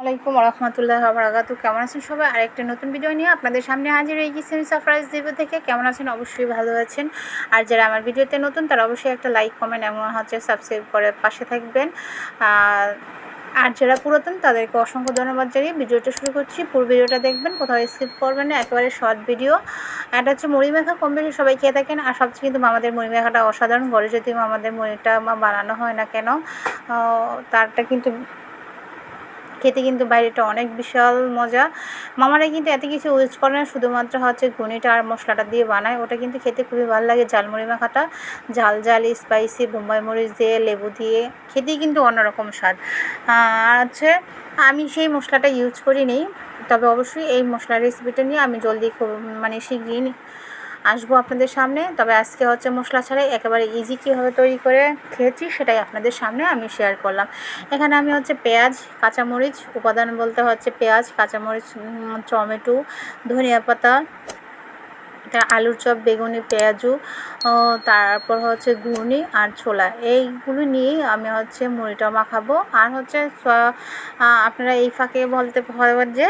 আলাইকুম রহমতুল্লাহ বারাকাতু কেমন আছেন সবাই? আরেকটা নতুন ভিডিও নিয়ে আপনাদের সামনে হাজির হয়ে গেছি আমি সারপ্রাইজ দেব থেকে। কেমন আছেন? অবশ্যই ভালো আছেন। আর যারা আমার ভিডিওতে নতুন, তারা অবশ্যই একটা লাইক, কমেন্ট এমন হচ্ছে সাবস্ক্রাইব করে পাশে থাকবেন। আর যারা পুরাতন, তাদেরকে অসংখ্য ধন্যবাদ জানিয়ে ভিডিওটা শুরু করছি। পুরো ভিডিওটা দেখবেন, কোথাও স্কিপ করবেন না, একেবারে শর্ট ভিডিও এটা হচ্ছে মুড়ি মেখা কম বেশি সবাই খেয়ে থাকেন। আর সবচেয়ে কিন্তু মামাদের মুড়ি মেখাটা অসাধারণ। ঘরে যদি মামাদের মুড়িটা বানানো হয় না কেন? তারটা কিন্তু খেতে কিন্তু বাইরেটা অনেক বিশাল মজা। মামারা কিন্তু এত কিছু ইউজ করে না, শুধুমাত্র হচ্ছে ঘুনিটা আর মশলাটা দিয়ে বানায়। ওটা কিন্তু খেতে খুবই ভালো লাগে ঝালমুড়ি মাখাটা। ঝাল ঝাল স্পাইসি বোম্বাই মরিচ দিয়ে, লেবু দিয়ে, খেতেই কিন্তু অন্যরকম স্বাদ। আর হচ্ছে আমি সেই মশলাটা ইউজ করিনি, তবে অবশ্যই এই মশলার রেসিপিটা নিয়ে আমি জলদি খুব মানে শীঘ্রই আসব আপনাদের সামনে। তবে আজকে হচ্ছে মশলা ছাড়াই একেবারে ইজি কীভাবে তৈরি করে খেয়েছি সেটাই আপনাদের সামনে আমি শেয়ার করলাম। এখানে আমি হচ্ছে পেঁয়াজ, কাঁচামরিচ, উপাদান বলতে হচ্ছে পেঁয়াজ, কাঁচামরিচ টমেটো, ধনিয়া পাতা আলুর চপ, বেগুনি, পেঁয়াজু তারপর হচ্ছে ঘুগনি আর ছোলা। এইগুলো নিয়েই আমি হচ্ছে মুড়িটা মাখাবো। আর হচ্ছে আপনারা এই ফাঁকে বলতে পারবেন যে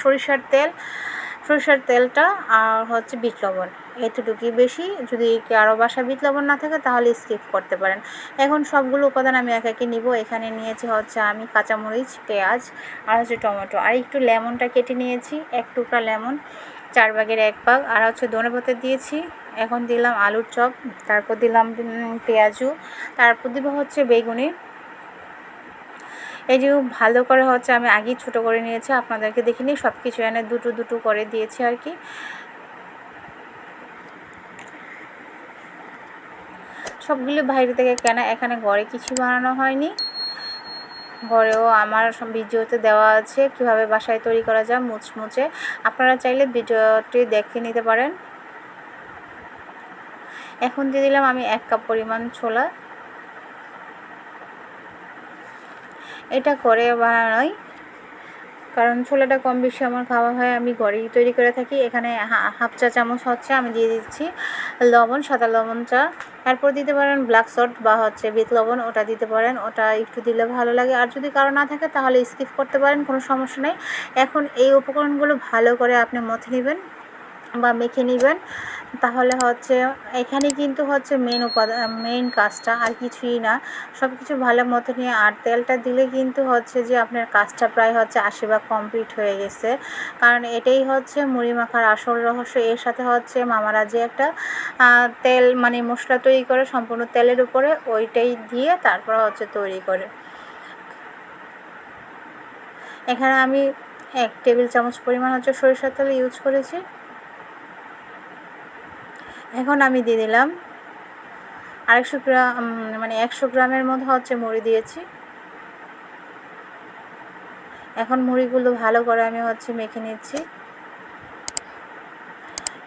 সরিষার তেল সরষের তেলটা আর হচ্ছে বিট লবণ। এতটুকুই বেশি। যদি কারও বাসা বিট লবণ না থাকে, তাহলে স্কিপ করতে পারেন। এখন সবগুলো উপাদান আমি এক একে নিব। এখানে নিয়েছি হচ্ছে আমি কাঁচামরিচ, পেঁয়াজ আর হচ্ছে টমেটো। আর একটু লেমনটা কেটে নিয়েছি, এক টুকরা লেমন, চার ভাগের এক ভাগ। আর হচ্ছে ধনে পাতা দিয়েছি, এখন দিলাম আলুর চপ, তারপর দিলাম পেঁয়াজু, তারপর দিব হচ্ছে বেগুনি। এই যে ভালো করে হচ্ছে আমি আগেই ছোটো করে নিয়েছি, আপনাদেরকে দেখিনি সব কিছু এনে দুটো দুটো করে দিয়েছি আর কি। সবগুলো বাইরে থেকে কেনা, এখানে ঘরে কিছু বানানো হয়নি। ঘরেও আমার ভিডিওতে দেওয়া আছে, কীভাবে বাসায় তৈরি করা যায় মুচমুচে আপনারা চাইলে ভিডিওটি দেখে নিতে পারেন। এখন দিয়ে দিলাম আমি এক কাপ পরিমাণ ছোলা। এটা করে বানানোই। কারণ ছোলাটা কম বেশি আমার খাওয়া হয়, আমি ঘরেই তৈরি করে থাকি। এখানে হাফ চা চামচ হচ্ছে, আমি দিয়ে দিচ্ছি লবণ, সাদা লবণ চা। তারপর দিতে পারেন ব্ল্যাক সল্ট বা হচ্ছে বিট লবণ, ওটা দিতে পারেন। ওটা একটু দিলে ভালো লাগে। আর যদি কারও না থাকে, তাহলে স্কিপ করতে পারেন, কোনো সমস্যা নেই। এখন এই উপকরণগুলো ভালো করে আপনি মথে নেবেন। বা মেখে নেবেন। তাহলে হচ্ছে, এখানে কিন্তু হচ্ছে মেন উপাদান মেন কাজটা আর কিছুই না। সব কিছু ভালো মতো নিয়ে আর তেলটা দিলে কিন্তু হচ্ছে যে আপনার কাজটা প্রায় হচ্ছে আশি ভাগ কমপ্লিট হয়ে গেছে। কারণ এটাই হচ্ছে মুড়ি মাখার আসল রহস্য। এর সাথে হচ্ছে মামারা যে একটা তেল মানে মশলা তৈরি করে সম্পূর্ণ তেলের উপরে, ওইটাই দিয়ে তারপর হচ্ছে তৈরি করে। এখানে আমি এক টেবিল চামচ পরিমাণ হচ্ছে সরিষার তেল ইউজ করেছি। এখন আমি দিয়ে দিলাম। আরেকশো গ্রাম মানে একশো গ্রামের মধ্যে হচ্ছে মুড়ি দিয়েছি। এখন মুড়িগুলো ভালো করে আমি হচ্ছে মেখে নিচ্ছি।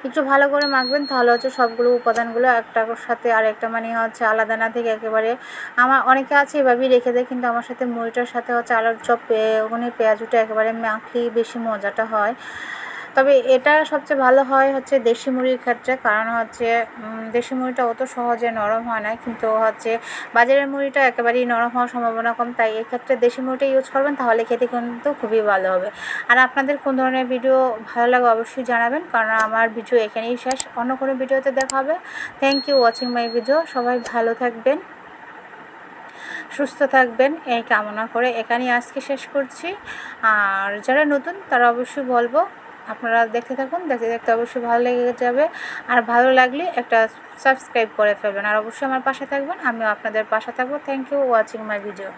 একটু ভালো করে মাখবেন, তাহলে হচ্ছে সবগুলো উপাদানগুলো একটার সাথে আর একটা মানে হচ্ছে আলাদা না থেকে একেবারে আমার অনেকে আছে এভাবেই রেখে দেয়, কিন্তু আমার সাথে মুড়িটার সাথে হচ্ছে আলুর চপ ওখানে পেঁয়াজুটা একেবারে মাখলেই বেশি মজাটা হয়। তবে এটা সবচেয়ে ভালো হয় হচ্ছে দেশি মুড়ির ক্ষেত্রে, কারণ হচ্ছে দেশি মুড়িটা অত সহজে নরম হয় না, কিন্তু হচ্ছে বাজারের মুড়িটা একেবারেই নরম হওয়ার সম্ভাবনা কম, তাই এক্ষেত্রে দেশি মুড়িটা ইউজ করবেন, তাহলে খেতে কিন্তু খুবই ভালো হবে। আর আপনাদের কোন ধরনের ভিডিও ভালো লাগে অবশ্যই জানাবেন, কারণ আমার ভিডিও এখানেই শেষ, অন্য কোনো ভিডিওতে দেখা হবে। Thank you watching my video সবাই ভালো থাকবেন, সুস্থ থাকবেন, এই কামনা করে এখানেই আজকে শেষ করছি। আর যারা নতুন, তারা অবশ্যই বলব আপনারা দেখতে থাকুন, দেখতে দেখতে অবশ্যই ভালো লেগে যাবে। আর ভালো লাগলে একটা সাবস্ক্রাইব করে ফেলবেন। আর অবশ্যই আমার পাশে থাকবেন, আমিও আপনাদের পাশে থাকব। Thank you watching my video